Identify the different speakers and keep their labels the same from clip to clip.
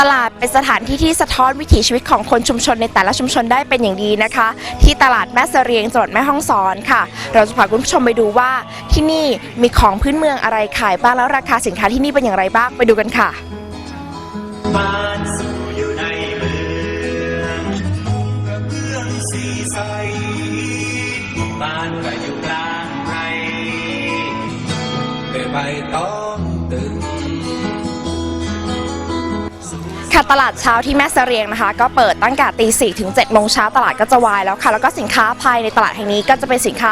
Speaker 1: ตลาดเป็นสถานที่ที่สะท้อนวิถีชีวิตของคนชุมชนในแต่ละชุมชนได้เป็นอย่างดีนะคะ ที่ตลาดแม่เสรียงจังหวัดแม่ฮ่องสอนค่ะ เราจะพาคุณผู้ชมไปดูว่าที่นี่มีของพื้นเมืองอะไรขายบ้างแล้วราคาสินค้าที่นี่เป็นอย่างไรบ้างไปดูกันค่ะ
Speaker 2: ด้วยใบตองตึง
Speaker 1: ค่ะตลาดเช้าที่แม่เสรียงนะคะ ก็เปิดตั้งแต่ตีสี่ถึง7จ็ดโมงเช้าตลาดก็จะวายแล้วค่ะ แล้วก็สินค้าภายในตลาดแห่งนี้ก็จะเป็นสินค้า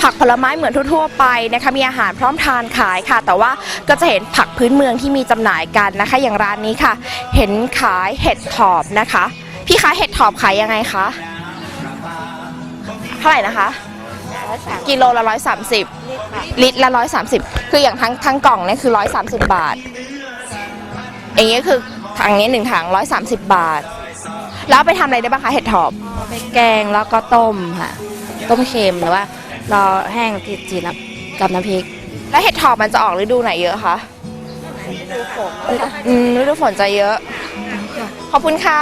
Speaker 1: ผักผลไม้เหมือนทั่วๆไปนะคะมีอาหารพร้อมทานขายค่ะ แต่ว่าก็จะเห็นผักพื้นเมืองที่มีจำหน่ายกันนะคะ อย่างร้านนี้ค่ะ เห็นขายเห็ดถอบนะคะ พี่คะเห็ดถอบขายยังไงคะเท่าไหร่นะคะ กิโลละร้อยสามสิบลิตรละร้อยสามสิบคืออย่างทั้งทั้งกล่องเนี่ยคือร้อยสามสิบบาท อย่างเงี้ยคือถังนี้หนึ่งถังร้อยสามสิบบาท แล้วเอาไปทำอะไรได้บ้างคะเห็ดถอบ
Speaker 3: ไปแกงแล้วก็ต้มค่ะ ต้มเค็มหรือว่าเราแห้งติดจีนกับน้ำพริก
Speaker 1: แล้วเห็ดถอบมันจะออกฤดูไหนเยอะคะอืมฤดูฝนจะเยอะ ขอบคุณค่ะ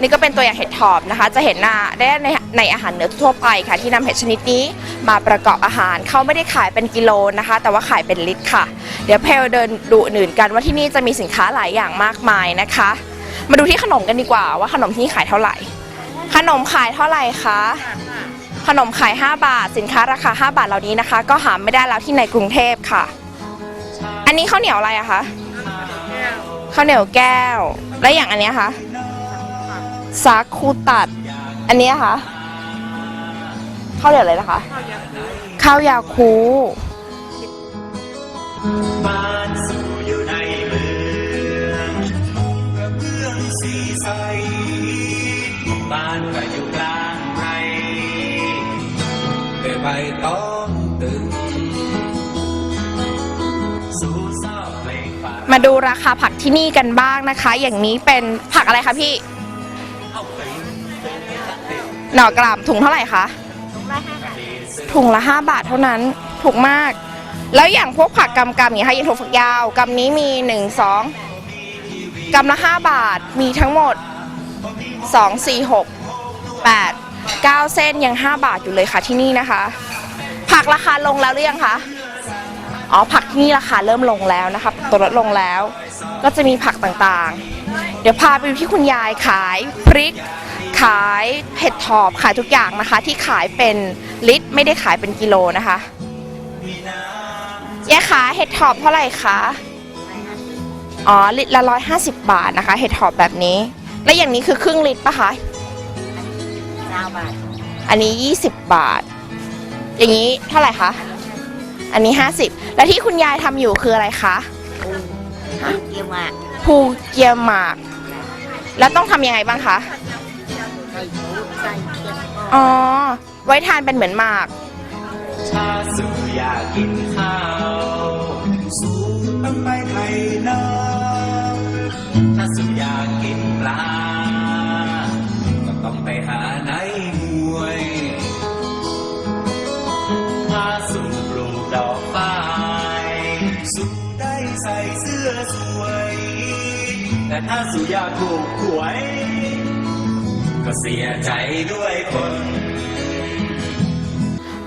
Speaker 1: นี่ก็เป็นตัวอย่างเห็ดถอบนะคะ จะเห็นหน้าได้ในในอาหารเหนือทั่วไปค่ะ ที่นำเห็ดชนิดนี้มาประกอบอาหารเขาไม่ได้ขายเป็นกิโลนะคะ แต่ว่าขายเป็นลิตรค่ะ เดี๋ยวเพลเดินดูอื่นกันว่าที่นี่จะมีสินค้าหลายอย่างมากมายนะคะ มาดูที่ขนมกันดีกว่าว่าขนมที่นี่ขายเท่าไหร่ ขนมขายเท่าไหร่คะขนมขาย 5 บาท สินค้าราคา 5 บาทเหล่านี้นะคะ ก็หาไม่ได้แล้วที่ในกรุงเทพค่ะ อันนี้ข้าวเหนียวอะไรอะคะข้าวเหนียวแก้ว และอย่างอันนี้คะ สาคูตัด อันนี้ยคะข้าวเหนียวอะไรนะคะ ข้าวยาคู
Speaker 2: บ้านสู่อยู่ในเมืองกระเบื้องสีใสบ้านก็อยู่กลางไร่ด้วยใบตองตึงสู่เศร้าเพลง
Speaker 1: มาดูราคาผักที่นี่กันบ้างนะคะ อย่างนี้เป็นผักอะไรคะพี่ หน่อกลามถุงเท่าไหร่คะถุงละ5บาทเท่านั้นถูกมาก แล้วอย่างพวกผักกำกำอย่างค่ะอยังถั่วฝักยาวกำนี้มี1 2กำละ5บาทมีทั้งหมด2 4 6 8 9เส้นยัง5บาทอยู่เลยค่ะที่นี่นะคะ ผักราคาลงแล้วหรือยังคะอ๋อผักที่นี่ราคาเริ่มลงแล้วนะคะตัวลดลงแล้ว ก็จะมีผักต่างๆ เดี๋ยวพาไปดูที่คุณยายขายพริกขายเห็ดถอบขายทุกอย่างนะคะ ที่ขายเป็นลิตรไม่ได้ขายเป็นกิโลนะคะยายขาเห็ดถอบเท่าไหร่คะอ๋อลิตรละร้อยห้าสิบบาทนะคะ เห็ดถอบแบบนี้ แล้วอย่างนี้คือครึ่งลิตรปะคะ
Speaker 3: 9บาท
Speaker 1: อันนี้ 20 บาท อย่างนี้เท่าไหร่คะ อันนี้ 50 แล้วที่คุณยายทำอยู่คืออะไรคะ
Speaker 3: เกี่ยวมาก
Speaker 1: ภูเกียหมาก แล้วต้องทำยังไงบ้างคะ อ๋อ ไว้ทานเป็นเหมือนหมาก
Speaker 2: ถ้าสู่อยากกินข้าวสู่ต้องไปไทยนาถ้าสู่อยากกินปลา ก็ต้องไปหาในห้วยถ้าสู่ปลูกดอกไม้สู่ได้ใส่เสื้อสวย แต่ถ้าสู่อยากถูกหวย เสียใจด้วยคน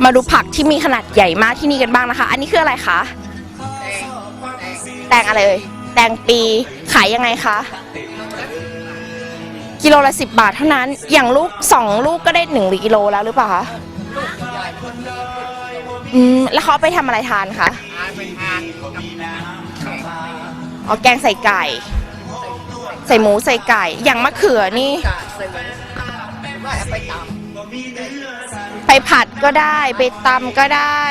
Speaker 1: มาดูผักที่มีขนาดใหญ่มากที่นี่กันบ้างนะคะ อันนี้คืออะไรคะ แตงอะไรเอ่ย แตงปี ขายยังไงคะ กิโลละสิบบาทเท่านั้น อย่างลูกสองลูกก็ได้หนึ่งกิโลแล้วหรือเปล่าคะอืม แล้วเขาเอาไปทำอะไรทานคะ อ๋อ แกงใส่ไก่ ใส่หมูใส่ไก่ อย่างมะเขือนี่ไปผัดก็ได้ ไปตำก็ได้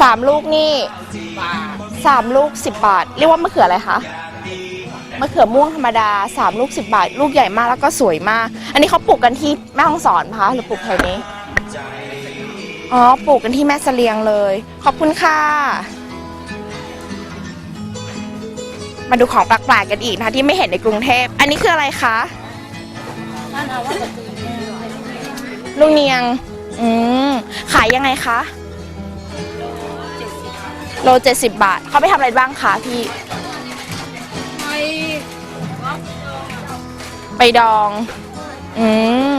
Speaker 1: สามลูกนี่สามลูกสิบบาท เรียกว่ามะเขืออะไรคะ มะเขือม่วงธรรมดาสามลูกสิบบาท ลูกใหญ่มากแล้วก็สวยมาก อันนี้เขาปลูกกันที่แม่ฮ่องสอนคะหรือปลูกแถวนี้ อ๋อ ปลูกกันที่แม่เสลียงเลย ขอบคุณค่ะ มาดูของแปลกๆกันอีกนะคะที่ไม่เห็นในกรุงเทพ อันนี้คืออะไรคะลูกเนียง อืม ขายยังไงคะ โลเจ็ดสิบบาท เขาไปทำอะไรบ้างคะพี่
Speaker 3: ไป
Speaker 1: ไปดอง อืม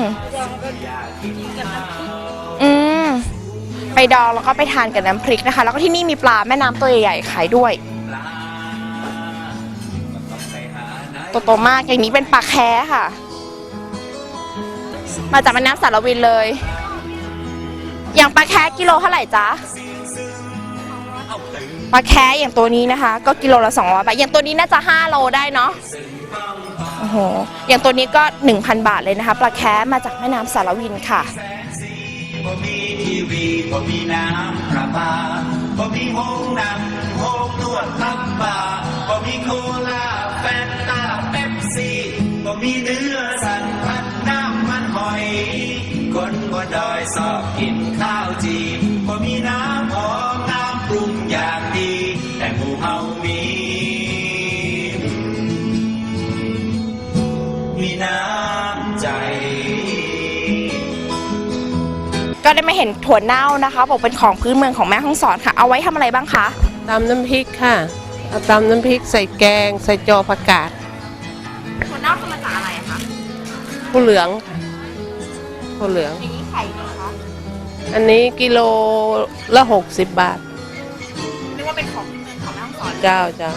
Speaker 1: อืม ไปดองแล้วก็ไปทานกับน้ำพริกนะคะ แล้วก็ที่นี่มีปลาแม่น้ำตัวใหญ่ๆขายด้วย ตัวโตมากอย่างนี้เป็นปลาแค้ค่ะ มาจากแม่น้ำสารวินเลย อย่างปลาแค้กิโลเท่าไหร่จ๊ะปลาแค้อย่างตัวนี้นะคะ ก็กิโลละ200บาทอย่างตัวนี้น่าจะ5โลได้เนาะโอ้โหอย่างตัวนี้ก็1,000บาทเลยนะคะปลาแค้มาจากแม่น้ำสารวินค่ะ
Speaker 2: บ่มีทีวีบ่มีน้ำประปาบ่มีห้องนั่งห้องนวดทับบา มีเนื้อสันพัดน้ำมันหอย คนบนดอยชอบกินข้าวจีบ่มีน้ำหอมน้ำปรุงอย่างดี แต่หมู่เฮามี มีน้ำใจ
Speaker 1: ก็ได้มาเห็นถั่วเน่านะคะบอกเป็นของพื้นเมืองของแม่ฮ่องสอนค่ะ เอาไว้ทำอะไรบ้างคะ
Speaker 4: ตำน้ำพริกค่ะ เอาตำน้ำพริกใส่แกง ใส่จอผักกาด ผู้เหลืองผู้เหลือง
Speaker 1: อย่างนี้ไข่นะคะ
Speaker 4: อันนี้กิโลละหกสิบบาท
Speaker 1: นึกว่าเป็นของพื้นเมืองของแม่ฮ่องสอน
Speaker 4: เจ้าเจ้า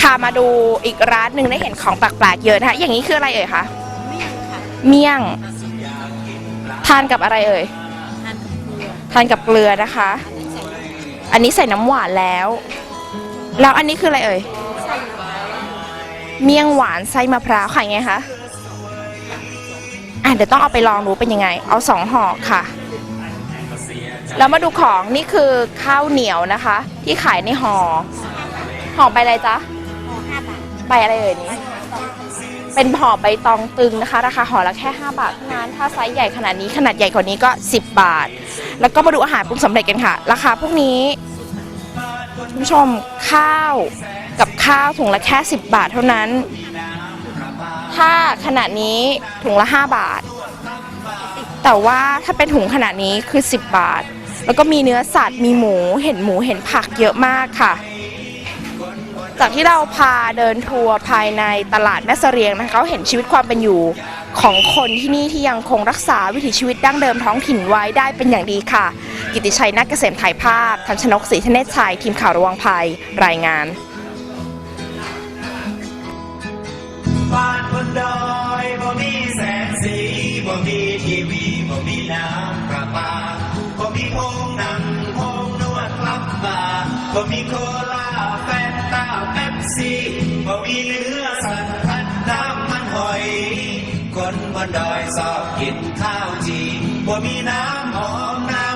Speaker 1: ค่ะมาดูอีกร้านหนึ่งได้เห็นของแปลกๆเยอะนะคะอย่างนี้คืออะไรเอ่ยคะเมี่ยงทานกับอะไรเอ่ยทานกับเกลือนะคะ อันนี้ใส่น้ำหวานแล้ว แล้วอันนี้คืออะไรเอ่ย เมี่ยงหวานไส้มะพร้าวค่ะยังไงคะ อะเดี๋ยวต้องเอาไปลองดูเป็นยังไง เอาสองห่อค่ะ แล้วมาดูของนี่คือข้าวเหนียวนะคะ ที่ขายในห่อ ห่อใบอะไรจ๊ะใบอะไรเอ่ยนี้ เป็นห่อใบตองตึงนะคะ ราคาห่อละแค่ 5 บาทเท่านั้นถ้าไซส์ใหญ่ขนาดนี้ขนาดใหญ่กว่านี้ก็ 10 บาท แล้วก็มาดูอาหารปรุงสำเร็จกันค่ะ ราคาพวกนี้ คุณผู้ชมข้าวกับข้าวถุงละแค่ 10 บาทเท่านั้น ถ้าขนาดนี้ถุงละ 5 บาท แต่ว่าถ้าเป็นถุงขนาดนี้คือ 10 บาท แล้วก็มีเนื้อสัตว์มีหมูเห็นหมูเห็นผักเยอะมากค่ะ จากที่เราพาเดินทัวร์ภายในตลาดแม่เสรียงนะคะเขาเห็นชีวิตความเป็นอยู่ ของคนที่นี่ที่ยังคงรักษาวิถีชีวิตดั้งเดิมท้องถิ่นไว้ได้เป็นอย่างดีค่ะ กิติชัยนักเกษมถ่ายภาพทันชนกศรีธเนศชัย ทีมข่าวระวังภัย รายงาน
Speaker 2: บ้านบนดอยบ่มีแสงสีบ่มีทีวีบ่มีน้ำประปาบ่มีโงหนังโงนวดรับบาบ่มีโคลาแฟนตาเป๊ปซี่บ่มีเนื้ ดอยสอบกินข้าวจีบ่มีน้ำหอมน้